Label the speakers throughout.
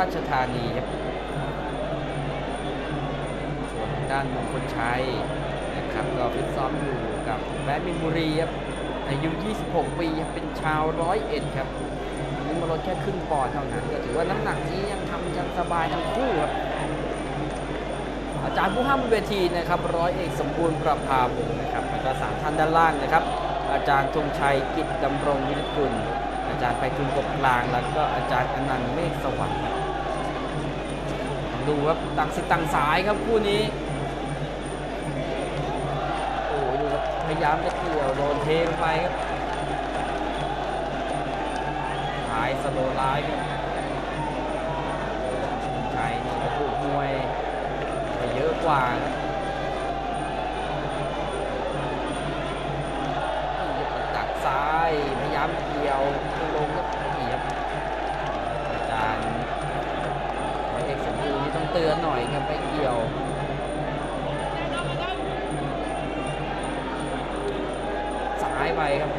Speaker 1: ราชธานีครับส่วนด้านมงคลชัยนะครับก็ฟิตซ้อมอยู่กับแบดมินบุรีครับอายุ 26 ปีเป็นชาวร้อยเอ็ดครับนี่มาลดแค่ครึ่งปอนด์เท่านั้น ก็ถือว่าน้ำหนักนี้ยังทำกันสบายทั้งคู่ครับ อาจารย์ผู้ห้ามบนเวทีนะครับร้อยเอกสมบูรณ์ประภาพงศ์นะครับแล้วก็สามท่านด้านล่างนะครับ อาจารย์ธงชัยกิจดำรงวิริกุล อาจารย์ไปทุนกบกลาง แล้วก็อาจารย์อนันต์เมฆสวัสดิ์ ดูครับต่างสิต่างสายครับคู่นี้ โอ้ยดูครับพยายามจะเกี่ยวโดนเทลงไปครับหายสโลไลน์ครับธงชัยนี่กระปุกมวยไปเยอะกว่าครับนี่ครับตักซ้ายพยายามเกี่ยว เตือนหน่อยครับไปเกี่ยวซ้ายไปครับ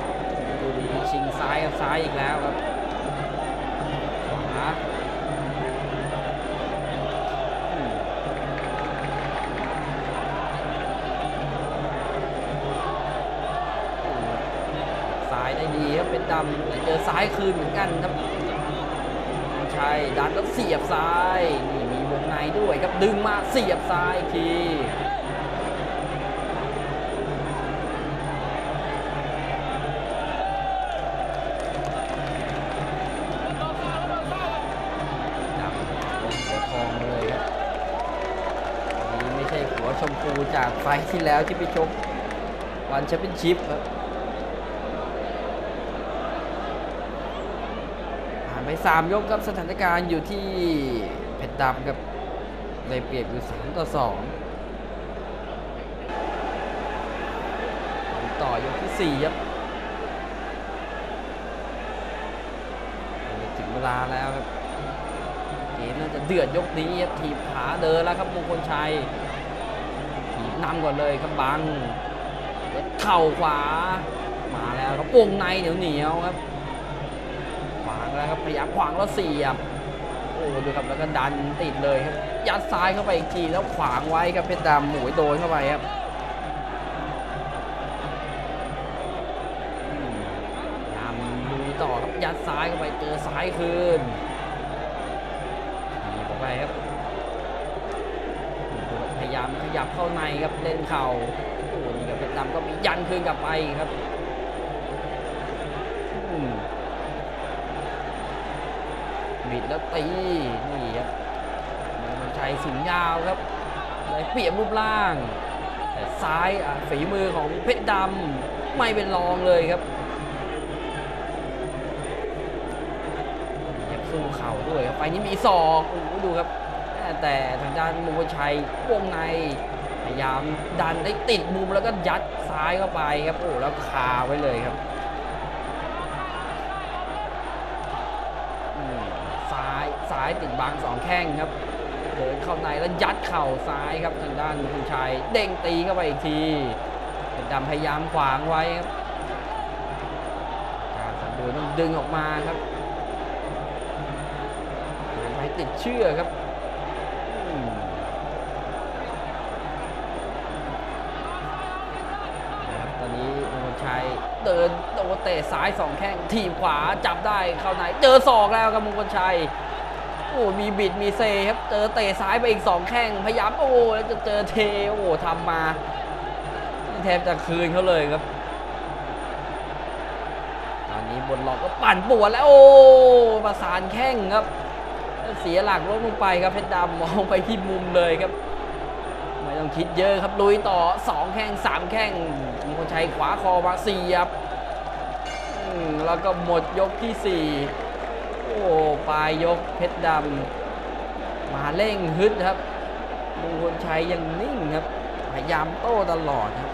Speaker 1: ดูดีชิงซ้ายกับซ้ายอีกแล้วครับขวาซ้ายได้ดีครับเป็นดำแต่เจอซ้ายคืนเหมือนกันครับใช่ดันแล้วเสียบซ้ายนี่ ในด้วยครับดึงมาเสียบซ้ายทีดำทองเลยครับอันนี้ไม่ใช่หัวชมพูจากไฟที่แล้วที่ไปชกวันแชมเปี้ยนชิพครับผ่านไป 3 ยกครับสถานการณ์อยู่ที่เพชรดำครับ ได้เปรียบอยู่3ต่อ2ต่อยกที่ 4 ครับถึงเวลาแล้วครับ เกมน่าจะเดือดยกนี้ครับถีบขาเดินแล้วครับมงคลชัยถีบนำก่อนเลยครับบังเข่าขวา มาแล้วครับวงในเหนียวเหนียวๆครับขวางแล้วครับพยายามขวางแล้วเสียบ โอ้ดูครับแล้วก็ดันติดเลยครับ ยัดซ้ายเข้าไปอีกทีแล้วขวางไว้ครับเพชรดำหมวยโดนเข้าไปครับอืมยามลุยต่อครับยัดซ้ายเข้าไปเจอซ้ายคืนหนีบออกไปครับพยายามขยับเข้าในครับเล่นเข่าโอ้นี่ครับเพชรดำก็มียันคืนกลับไปครับอืม บิดแล้วตีนี่ครับมันชัยสูงยาวครับเลยเปรียบรูปร่าง แต่ซ้ายฝีมือของเพชรดำไม่เป็นรองเลยครับยับสู้เข่าด้วยครับไฟนี้มีศอกโอ้ดูครับ แต่ทางด้านมงคลชัยวงในพยายามดันได้ติดมุมแล้วก็ยัดซ้ายเข้าไปครับโอ้แล้วคาไว้เลยครับ ซ้ายติดบังสองแข้งครับเดินเข้าในแล้วยัดเข่าซ้ายครับทางด้านคุณชัยเด้งตีเข้าไปอีกทีเป็นดำพยายามขวางไว้ครับการสมบูรณ์ต้องดึงออกมาครับไปติดเชื่อกครับตอนนี้มงคลชัยเดินโดนเตะซ้ายสองแข้งทีบขวาจับได้เข้าในเจอศอกแล้วครับมงคลชัย อ้มีบิดมีเซครับ เจอเตะซ้ายไปอีกสองแข้งพยายามโอ้แล้วจะเจอเทโอ้ทำมาแทบจะคืนเขาเลยครับตอนนี้บนหลอกก็ปั่นปวดแล้วโอ้ประสานแข้งครับ เสียหลักล้มลงไปครับเพชรดำมองไปที่มุมเลยครับไม่ต้องคิดเยอะครับลุยต่อสองแข้งสามแข้งมีคนใชัยขวาคอมาเสียบแล้วก็หมดยกที่สี่ายยกเพชรดำมาเร่งฮึดครับมงคลชัยยังนิ่งครับ พยายามโต้ตลอดครับ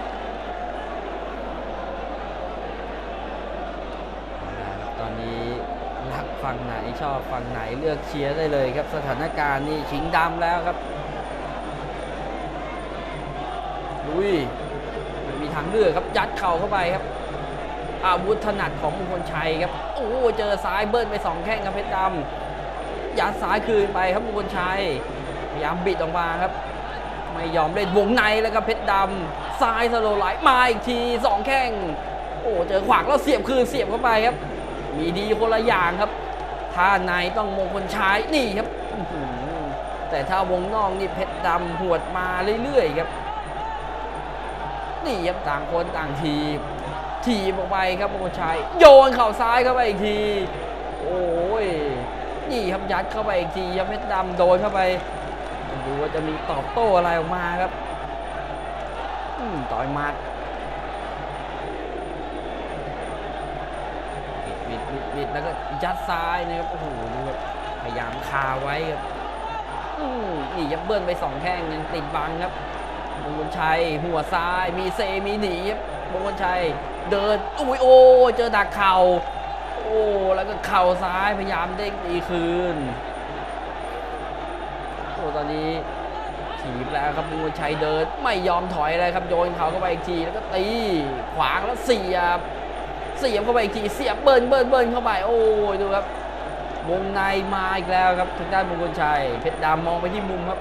Speaker 1: ตอนนี้รักฝั่งไหนชอบฝั่งไหนเลือกเชียร์ได้เลยครับ สถานการณ์นี่ชิงดำแล้วครับลุยไม่มีทางเลือกครับยัดเข่าเข้าไปครับ อาวุธถนัดของมงคลชัยครับโอ้เจอซ้ายเบิ้ลไปสองแข้งครับเพชรดำยัดซ้ายคืนไปครับมงคลชัยพยายามบิดออกมาครับ ไม่ยอมเล่นวงในแล้วครับเพชรดำซ้ายสโลไลท์มาอีกทีสองแข้งโอ้เจอขวางแล้วเสียบคืนเสียบเข้าไปครับ มีดีคนละอย่างครับถ้าในต้องมงคลชัยนี่ครับแต่ถ้าวงนอกนี่เพชรดำหวดมาเรื่อยๆครับนี่ครับต่างคนต่างที บทีบออกไปครับมงคลชัย โยนเข่าซ้ายเข้าไปอีกที โอ้ยนี่ครับยัดเข้าไปอีกทีครับเพชรดำโดนเข้าไปดูว่าจะมีตอบโต้อะไรออกมาครับต่อยมัดบิดบิดบิดแล้วก็ยัดซ้ายนะครับโอ้โหดูแบบพยายามคาไว้ครับนี่ยับเบิ้ลไปสองแข้งยังติดบังครับมงคลชัยหัวซ้ายมีเซมีหนีครับ มงคลชัย เดินอุ้ยโอ้เจอดักเข่าโอ้แล้วก็เข่าซ้ายพยายามเด้งตีคืนโอ้ตอนนี้ถีบแล้วครับมงคลชัยเดินไม่ยอมถอยเลยครับโยนเข่าเข้าไปอีกทีแล้วก็ตีขวางแล้วเสียบเสียบเข้าไปอีกทีเสียบเบิ้ลเบิ้ลเบิ้ลเข้าไปโอ้ยดูครับวงในมาอีกแล้วครับทางด้านมงคลชัยเพชรดำมองไปที่มุมครับ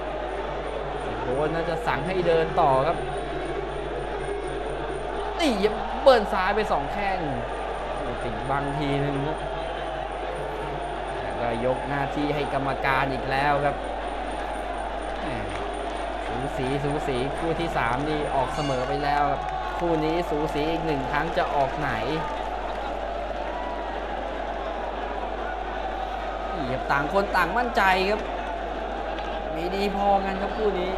Speaker 1: โอ้น่าจะสั่งให้เดินต่อครับ นี่เบิร์นซ้ายไปสองแข้งติดบังทีนึงครับแล้วก็ยกหน้าที่ให้กรรมการอีกแล้วครับสูสีสูสีคู่ที่สามนี่ออกเสมอไปแล้วครับคู่นี้สูสีอีกหนึ่งครั้งจะออกไหนนี่ครับต่างคนต่างมั่นใจครับ มีดีพอกันครับคู่นี้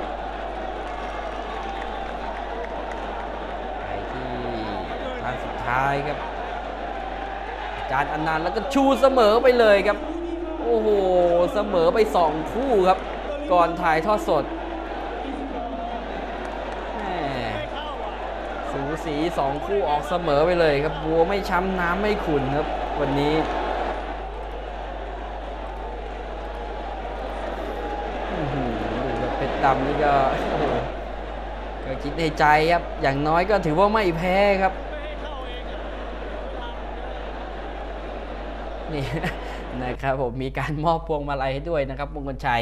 Speaker 1: ท้ายครับ อาจารย์อนันต์แล้วก็ชูเสมอไปเลยครับ โอ้โห เสมอไปสองคู่ครับ ก่อนถ่ายทอดสดสูสีสองคู่ออกเสมอไปเลยครับบัวไม่ช้ำน้ำไม่ขุนครับ วันนี้ดูแบบเป็ดดำนี่ก็โอ้โหก็คิดในใจครับ อย่างน้อยก็ถือว่าไม่แพ้ครับ นี่นะครับผมมีการมอบพวงมาลัยให้ด้วยนะครับมงคลชัย